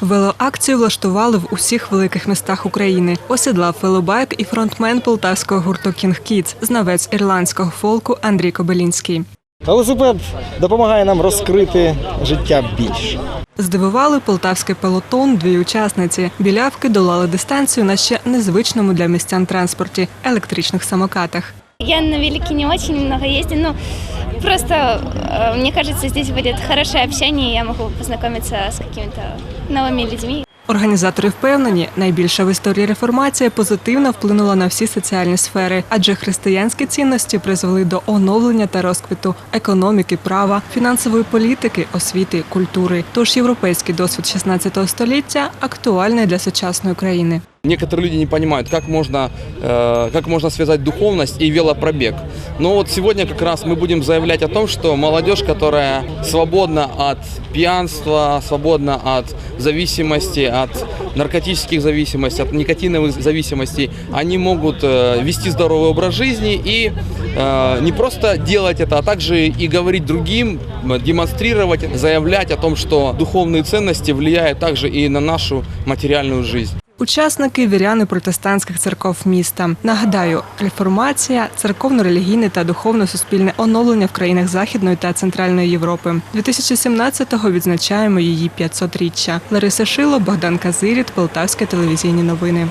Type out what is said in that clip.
Велоакцію влаштували в усіх великих містах України. Осідлав велобайк і фронтмен полтавського гурту King Kids, знавець ірландського фолку Андрій Кобилінський. Велосипед допомагає нам розкрити життя більше. Здивували полтавський пелотон дві учасниці. Білявки долали дистанцію на ще незвичному для містян транспорті електричних самокатах. Я на велике не очень много ездила, но просто э, мне кажется, здесь будет хорошее общение, и я могу познакомиться с какими-то новыми людьми. Організатори впевнені, найбільша в історії реформація позитивно вплинула на всі соціальні сфери, адже християнські цінності призвели до оновлення та розквіту економіки, права, фінансової політики, освіти, культури. Тож європейський досвід 16 століття актуальний для сучасної країни. Некоторые люди не понимают, как можно, э, как можно связать духовность и велопробег. Но вот сегодня как раз мы будем заявлять о том, что молодежь, которая свободна от пьянства, свободна от зависимости, от наркотических зависимостей, от никотиновых зависимостей, они могут э, вести здоровый образ жизни и э, не просто делать это, а также и говорить другим, демонстрировать, заявлять о том, что духовные ценности влияют также и на нашу материальную жизнь. Учасники віряни протестантських церков міста. Нагадаю, реформація, церковно-релігійне та духовно-суспільне оновлення в країнах Західної та Центральної Європи. 2017-го відзначаємо її 500-річчя. Лариса Шило, Богдан Казиріт, Полтавські телевізійні новини.